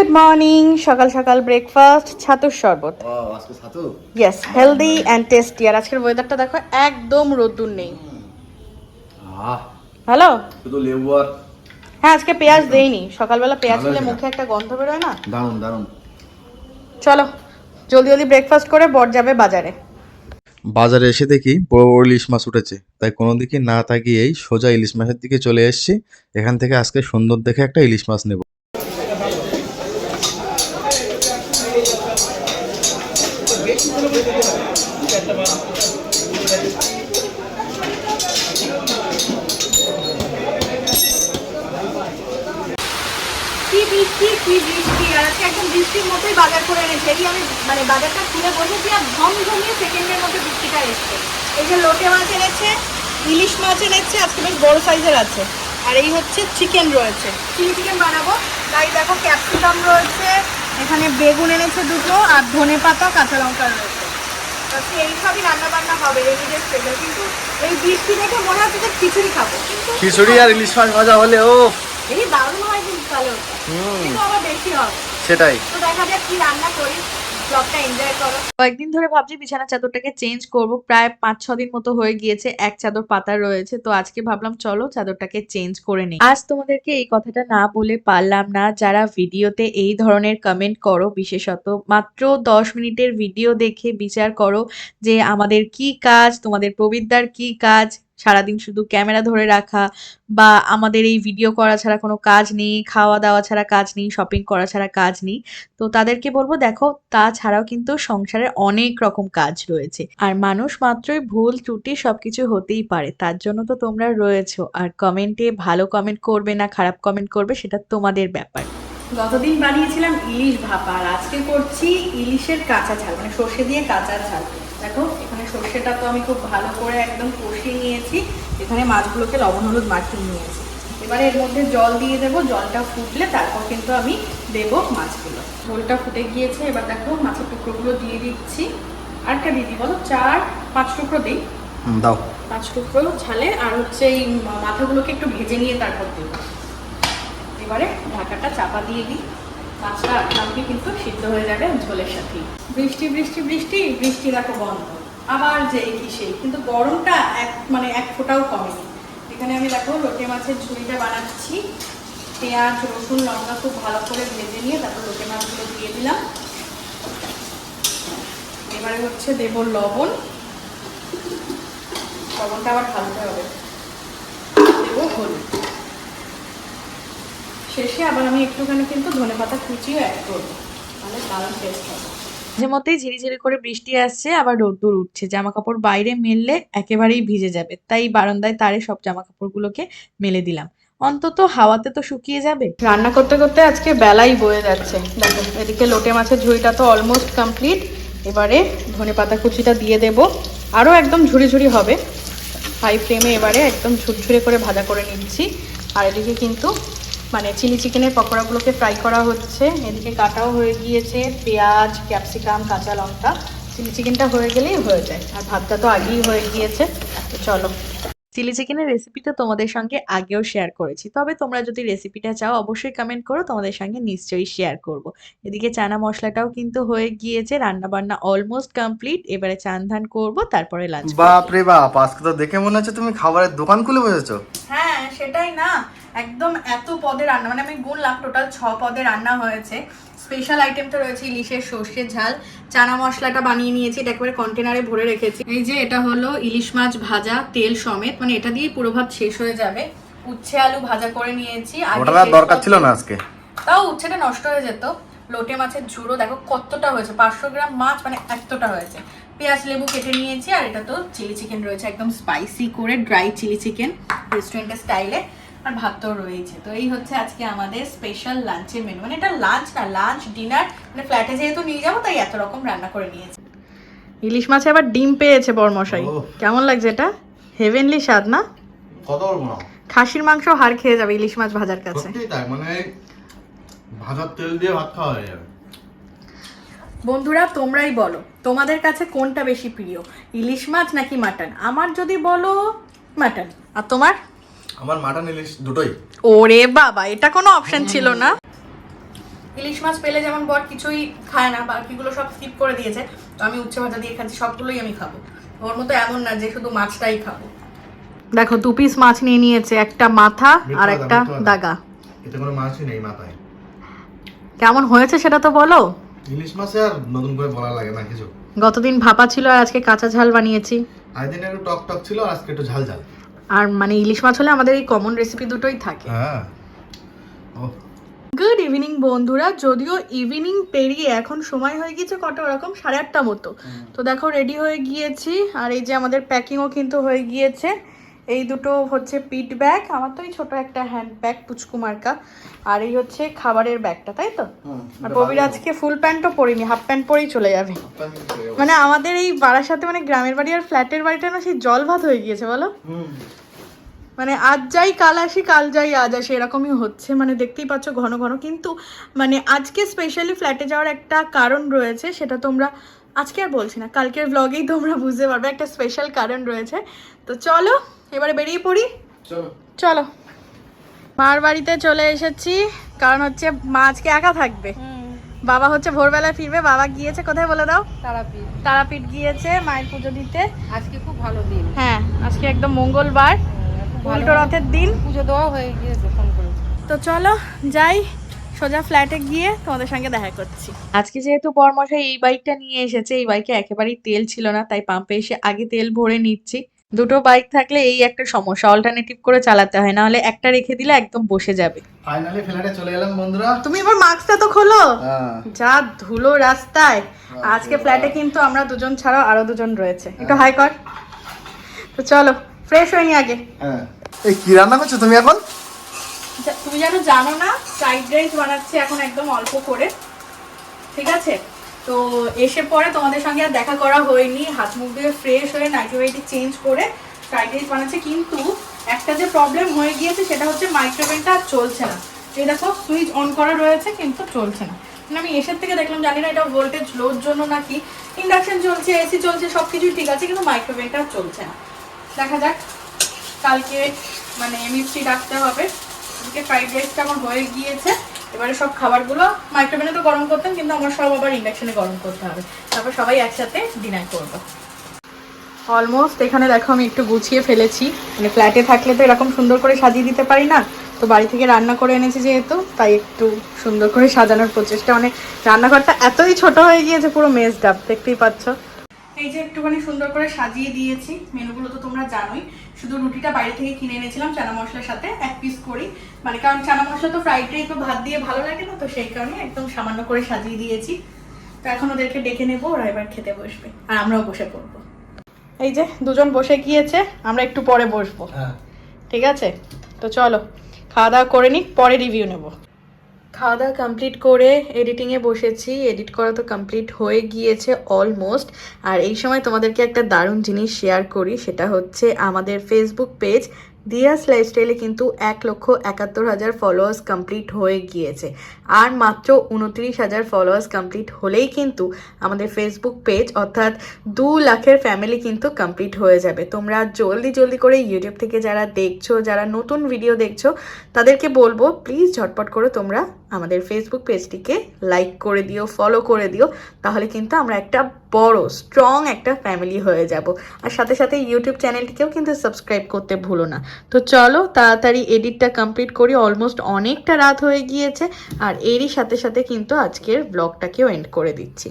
Good morning সকাল সকাল breakfast ছাতুর শরবত। ও আজকে ছাতু? ইয়েস হেলদি অ্যান্ড টেস্টি আর আজকের ওয়েদারটা দেখো একদম রোদ্দুর নেই। আর হ্যাঁ আজকে পেঁয়াজ দেইনি। সকালবেলা পেঁয়াজ খেলে মুখে একটা গন্ধ বেরোয় না? দারুণ দারুণ চলো জলদি জলদি ব্রেকফাস্ট করে বর যাবে বাজারে। বাজারে এসে দেখি বড় বড় ইলিশ মাছ উঠেছে। তাই কোনো দিকে না তাকিয়েই সোজা ইলিশ মাছের দিকে চলে এসেছি। এখান থেকে আজকে সুন্দর দেখে একটা ইলিশ মাছ নেব। কি বৃষ্টি কি বৃষ্টি? আর আজকে একদম বৃষ্টির মতোই বাজার করে এনেছে। এই আমি মানে বাজারটা খুলে বসেছি আর ঝমঝমিয়ে সেকেন্ডের মধ্যে বৃষ্টিটা এসছে। এই যে লোটে মাছ এনেছে, ইলিশ মাছ এনেছে, আজকে বেশ বড় সাইজের আছে। আর এই হচ্ছে চিকেন রয়েছে। চিলি চিকেন বানাবো। তাই দেখো ক্যাপসিকাম রয়েছে এখানে বেগুন এনেছে দুটো আর ধনে পাতা কাঁচা লঙ্কা রয়েছে। এইসবই রান্না বান্না হবে রেডিমেড কিন্তু এই বৃষ্টি দেখে মনে হচ্ছে যে খিচুড়ি খাব। খিচুড়ি আর ইলিশ মাছ ভাজা হলে ও এই দারুণ হয় কিন্তু ভালো হুম। আবার বেশি হবে। সেটাই। তো দেখা যাক কি রান্না করি। কয়েকদিন ধরে ভাবছি বিছানা চাদরটাকে চেঞ্জ করব। প্রায় পাঁচ, ছ দিন মতো হয়ে গিয়েছে, এক চাদর পাতা রয়েছে। তো আজকে ভাবলাম, চলো চাদরটাকে চেঞ্জ করে নিই। আজ তোমাদেরকে এই কথাটা না বলে পারলাম না। যারা ভিডিওতে এই ধরনের কমেন্ট করো, বিশেষত মাত্র দশ মিনিটের ভিডিও দেখে বিচার করো যে আমাদের কি কাজ, তোমাদের প্রবিদ্যার কি কাজ সারাদিন শুধু ক্যামেরা ধরে রাখা বা আমাদের এই ভিডিও করা ছাড়া কোনো কাজ নেই, খাওয়া দাওয়া ছাড়া কাজ নেই শপিং করা ছাড়া কাজ নেই। তো তাদেরকে বলব, দেখো তাছাড়াও কিন্তু সংসারে অনেক রকম কাজ রয়েছে। আর মানুষ মাত্রই ভুল, ত্রুটি সবকিছু হতেই পারে। তার জন্য তো তোমরা রয়েছো। আর কমেন্টে ভালো কমেন্ট করবে না খারাপ কমেন্ট করবে, সেটা তোমাদের ব্যাপার। গতদিন বানিয়েছিলাম ইলিশ ভাপা, আর আজকে করছি ইলিশের কাঁচা ঝাল মানে সর্ষে দিয়ে কাঁচা ঝাল। দেখো এখানে সর্ষেটা তো আমি খুব ভালো করে একদম কষিয়ে নিয়েছি। এখানে মাছগুলোকে লবণ হলুদ মাখিয়ে নিয়েছি। এবারে এর মধ্যে জল দিয়ে দেবো জলটা ফুটলে তারপর কিন্তু আমি দেবো মাছগুলো। ঝোলটা ফুটে গিয়েছে এবার দেখো মাছের টুকরোগুলো দিয়ে দিচ্ছি। আরেকটা দিদি বলো? চার পাঁচ টুকরো দিই? দাও। পাঁচ টুকরো ছালে আর হচ্ছে এই মাথাগুলোকে একটু ভেজে নিয়ে তারপর দেবো। এবারে ঢাকাটা চাপা দিয়ে দিই। মাছটা আপনি কিন্তু সিদ্ধ হয়ে যাবে ঝোলের সাথেই। বৃষ্টি বৃষ্টি বৃষ্টি বৃষ্টি দেখো বন্ধ। আবার যে কি সেই কিন্তু গরমটা এক মানে এক ফোঁটাও কমেনি। এখানে আমি দেখো লোটে মাছের ঝুড়িটা বানাচ্ছি। পেঁয়াজ, রসুন, লঙ্কা খুব ভালো করে ভেজে নিয়ে তারপর লোটে মাছগুলো দিয়ে দিলাম। এবারে হচ্ছে দেব লবণ। লবণটা আবার ঢালতে হবে। দেবো হলুদ। শেষে আবার আমি একটুখানি কিন্তু ধনে পাতা কুচিও অ্যাড করব। তাহলে দারুণ টেস্ট হবে। মাঝে মধ্যেই ঝিরিঝিরি করে বৃষ্টি আসছে, আবার রোদ্দুর উঠছে। জামা কাপড় বাইরে মেললে একেবারেই ভিজে যাবে। তাই বারান্দায় তারে সব জামা কাপড়গুলোকে মেলে দিলাম। অন্তত হাওয়াতে তো শুকিয়ে যাবে। রান্না করতে করতে আজকে বেলাই বয়ে যাচ্ছে। দেখো, এদিকে লোটে মাছের ঝুড়িটা তো অলমোস্ট কমপ্লিট এবারে ধনে পাতা কুচিটা দিয়ে দেব। আরও একদম ঝুড়ি ঝুড়ি হবে। হাই ফ্লেমে এবারে একদম ঝুরঝুরে করে ভাজা করে নিচ্ছি। আর এদিকে কিন্তু মানে চিলি চিকেনের পকোড়াগুলোকে ফ্রাই করা হচ্ছে। এদিকে কাটাও হয়ে গিয়েছে। পেঁয়াজ ক্যাপসিকাম কাঁচা লঙ্কা। চিলি চিকেনটা হয়ে গেলেই হয়ে যায়। আর ভাতটা তো আগেই হয়ে গিয়েছে। তো চলো। চিলি চিকেনের রেসিপিটা তোমাদের সঙ্গে আগেও শেয়ার করেছি। তবে তোমরা যদি রেসিপিটা চাও অবশ্যই কমেন্ট করো। তোমাদের সঙ্গে নিশ্চয়ই শেয়ার করব। এদিকে চানা মশলাটাও কিন্তু হয়ে গিয়েছে। রান্না বান্না অলমোস্ট কমপ্লিট এবারে চান ধান করব তারপরে লাঞ্চ বাপ রে বাপ! আজকে তো দেখে মনে হচ্ছে তুমি খাবারের দোকান খুলে বসেছো। হ্যাঁ সেটাই না। একদম এত পদে রান্না মানে আমি গুনলাম টোটাল ছ পদে রান্না হয়েছে। স্পেশাল আইটেমটা রয়েছে ইলিশের সর্ষের ঝাল। চানা মশলাটা বানিয়ে নিয়েছি এটা একেবারে কন্টেনারে ভরে রেখেছি। এই যে এটা হলো ইলিশ মাছ ভাজা তেল সমেত মানে এটা দিয়ে পুরো ভাত শেষ হয়ে যাবে। উচ্ছে আলু ভাজা করে নিয়েছি ওটা দরকার ছিল না আজকে? তাও উচ্ছেটা নষ্ট হয়ে যেত। লোটে মাছের ঝুড়ো দেখো কতটা হয়েছে পাঁচশো গ্রাম মাছ মানে এতটা হয়েছে। পেঁয়াজ লেবু কেটে নিয়েছি আর এটা তো চিলি চিকেন রয়েছে একদম স্পাইসি করে ড্রাই চিলি চিকেন রেস্টুরেন্টের স্টাইলে আর ভাত তো রয়েছে। তো এই হচ্ছে আজকে আমাদের স্পেশাল লাঞ্চের মেনু মানে এটা লাঞ্চ না লাঞ্চ ডিনার মানে ফ্ল্যাটে যেহেতু নিয়ে যাব তাই এত রকম রান্না করে নিয়েছি। ইলিশ মাছে আবার ডিম পেয়েছে বরমশাই। কেমন লাগছে এটা? হেভেনলি স্বাদ না? খাসির মাংস হার খেয়ে যাবে ইলিশ মাছ ভাজার কাছে। মানে ভাজার তেল দিয়ে ভাত খাওয়া হয়ে যাবে। বন্ধুরা তোমরাই বলো তোমাদের কাছে কোনটা বেশি প্রিয়? ইলিশ মাছ নাকি মাটন? আমার যদি বলো মাটন। আর তোমার? আমার মাটন ইলিশ দুটোই। ওরে বাবা এটা কোনো অপশন ছিল না। ইলিশ মাছ পেলে যেমন বর কিছুই খায় না বাকিগুলো সব স্কিপ করে দিয়েছে। তো আমি উচ্ছে ভাজা দিয়ে খাচ্ছি সবগুলোই আমি খাব। ওর মতো এমন না যে শুধু মাছটাই খাব। দেখো দু পিস মাছ নিয়ে নিয়েছে একটা মাথা আর একটা। দাগা। এতে কোনো মাছই নেই মাথায়। কেমন হয়েছে সেটা তো বলো। ইলিশ মাছে আর নতুন করে বলা লাগে না কিছু। গতদিন ভাপা ছিল আর আজকে কাঁচা ঝাল বানিয়েছি। আজদিন একটু টক টক ছিল আর আজকে একটু ঝাল ঝাল। আর মানে ইলিশ মাছ হলে আমাদের এই কমন রেসিপি দুটোই থাকে। হ্যাঁ। গুড ইভিনিং বন্ধুরা যদিও ইভিনিং পেরিয়ে এখন সময় হয়ে গিয়েছে কটা ওরকম? সাড়ে আটটা মতো। তো দেখো রেডি হয়ে গিয়েছি। আর এই যে আমাদের প্যাকিংও কিন্তু হয়ে গিয়েছে। এই দুটো হচ্ছে পিট ব্যাগ আমার তো এই ছোট একটা হ্যান্ড ব্যাগ পুচকু মার্কা। আর এই হচ্ছে খাবারের ব্যাগটা তাই তো? আর ববির আজকে ফুল প্যান্টও পরিনি হাফ প্যান্ট পরেই চলে যাবে। মানে আমাদের এই বাড়ার সাথে মানে গ্রামের বাড়ি আর ফ্ল্যাটের বাড়িটা না সেই জল ভাত হয়ে গিয়েছে বলো? মানে আজ যাই কাল আসি কাল যাই আজ আসি এরকমই হচ্ছে। মানে দেখতেই পাচ্ছ ঘন ঘন। কিন্তু মানে আজকে স্পেশালি ফ্ল্যাটে যাওয়ার একটা কারণ রয়েছে সেটা তোমরা আজকে আর বলছি না কালকের ব্লগেই তোমরা বুঝতে পারবে একটা স্পেশাল কারণ রয়েছে। তো চলো এবারে বেরিয়ে পড়ি। চলো। চলো। মার বাড়িতে চলে এসেছি কারণ হচ্ছে মা আজকে একা থাকবে। বাবা হচ্ছে ভোরবেলায় ফিরবে বাবা গিয়েছে কোথায় বলে দাও? তারাপীঠ। তারাপীঠ গিয়েছে মায়ের পুজো দিতে। আজকে খুব ভালো দিন। হ্যাঁ আজকে একদম মঙ্গলবার। উল্টো রথের দিন। পুজো দেওয়া হয়ে গিয়েছে ফোন করে তো চলো যাই সোজা ফ্ল্যাটে গিয়ে তোমাদের সঙ্গে দেখা করছি। আজকে যেহেতু বরমশাই এই বাইকটা নিয়ে এসেছে এই বাইকে একেবারেই তেল ছিল না তাই পাম্পে এসে আগে তেল ভরে নিচ্ছি। দুটো বাইক থাকলে এই একটা সমস্যা অল্টারনেটিভ করে চালাতে হয় নাহলে একটা রেখে দিলে একদম বসে যাবে। ফাইনালি ফ্ল্যাটে চলে এলাম বন্ধুরা। তুমি এবার মাস্কটা তো খোলো। হ্যাঁ। যা ধুলো রাস্তায়। আজকে ফ্ল্যাটে কিন্তু আমরা দুজন ছাড়াও আরও দুজন রয়েছে। একটু হাই কর। তো চলো ফ্রেশ হয়নি আগে। হ্যাঁ। এই কি রান্না করছ তুমি এখন? তুমি যেন জানো না ফ্রাইড রাইস বানাচ্ছি এখন একদম অল্প করে। ঠিক আছে? তো এসে পরে তোমাদের সঙ্গে আর দেখা করা হয়নি। হাত মুখ দিয়ে ফ্রেশ হয়ে নাইটি ওয়াইটি চেঞ্জ করে ফ্রাইড রাইস বানাচ্ছে। কিন্তু একটা যে প্রবলেম হয়ে গিয়েছে সেটা হচ্ছে মাইক্রোওভেনটা আর চলছে না। এই দেখো সুইচ অন করা রয়েছে কিন্তু চলছে না। মানে আমি এসের থেকে দেখলাম জানি না এটা ভোল্টেজ লোর জন্য নাকি। ইন্ডাকশন চলছে এসি চলছে সব কিছুই ঠিক আছে কিন্তু মাইক্রোওভেনটা আর চলছে না। দেখা যাক। কালকে মানে মিষ্টি ডাকতে হবে। আজকে ফ্রাইড রাইসটা আমার হয়ে গিয়েছে। এবারে সব খাবারগুলো মাইক্রোওভেনে তো গরম করতাম, কিন্তু আমার সব আবার ইন্ডাকশনে গরম করতে হবে। তারপর সবাই একসাথে ডিনার করব। অলমোস্ট এখানে দেখো আমি একটু গুছিয়ে ফেলেছি। মানে ফ্ল্যাটে থাকলে তো এরকম সুন্দর করে সাজিয়ে দিতে পারি না। তো বাড়ি থেকে রান্না করে এনেছি যেহেতু, তাই একটু সুন্দর করে সাজানোর প্রচেষ্টা। মানে রান্নাঘরটা এতই ছোট হয়ে গিয়েছে, পুরো মেজ ডাব দেখতেই পাচ্ছ। এই যে একটুখানি সুন্দর করে সাজিয়ে দিয়েছি মেনুগুলো তো তোমরা জানোই। শুধু রুটিটা বাইরে থেকে কিনে এনেছিলাম চানা মশলার সাথে এক পিস করি মানে কারণ চানা মশলা তো ফ্রাইড রাইস বা ভাত দিয়ে ভালো লাগে না তো সেই কারণে একদম সামান্য করে সাজিয়ে দিয়েছি। তো এখন ওদেরকে ডেকে নেব ওরা এবার খেতে বসবে আর আমরাও বসে পড়ব। এই যে দুজন বসে গিয়েছে আমরা একটু পরে বসবো। হ্যাঁ। ঠিক আছে? তো চলো খাওয়া দাওয়া করে নিই পরে রিভিউ নেব। খাওয়া দাওয়া কমপ্লিট করে এডিটিংয়ে বসেছি। এডিট করা তো কমপ্লিট হয়ে গিয়েছে অলমোস্ট আর এই সময় তোমাদেরকে একটা দারুণ জিনিস শেয়ার করি, সেটা হচ্ছে আমাদের ফেসবুক পেজ দিয়াস লাইফস্টাইলে কিন্তু এক লক্ষ একাত্তর হাজার ফলোয়ার্স কমপ্লিট হয়ে গিয়েছে। আর মাত্র উনত্রিশ হাজার ফলোয়ার্স কমপ্লিট হলেই কিন্তু আমাদের ফেসবুক পেজ অর্থাৎ দু লাখের ফ্যামিলি কিন্তু কমপ্লিট হয়ে যাবে। তোমরা জলদি জলদি করে ইউটিউব থেকে যারা দেখছ, যারা নতুন ভিডিও দেখছ, তাদেরকে বলব প্লিজ ঝটপট করে তোমরা আমাদের ফেসবুক পেজটিকে লাইক করে দিও ফলো করে দিও, তাহলে কিন্তু আমরা একটা বড় স্ট্রং একটা ফ্যামিলি হয়ে যাব। আর সাথে সাথে ইউটিউব চ্যানেলটিকেও কিন্তু সাবস্ক্রাইব করতে ভুলো না। তো চলো, তাড়াতাড়ি এডিটটা কমপ্লিট করি অলমোস্ট অনেকটা রাত হয়ে গিয়েছে, আর এরই সাথে সাথে কিন্তু আজকের ব্লগটাকেও এন্ড করে দিচ্ছি।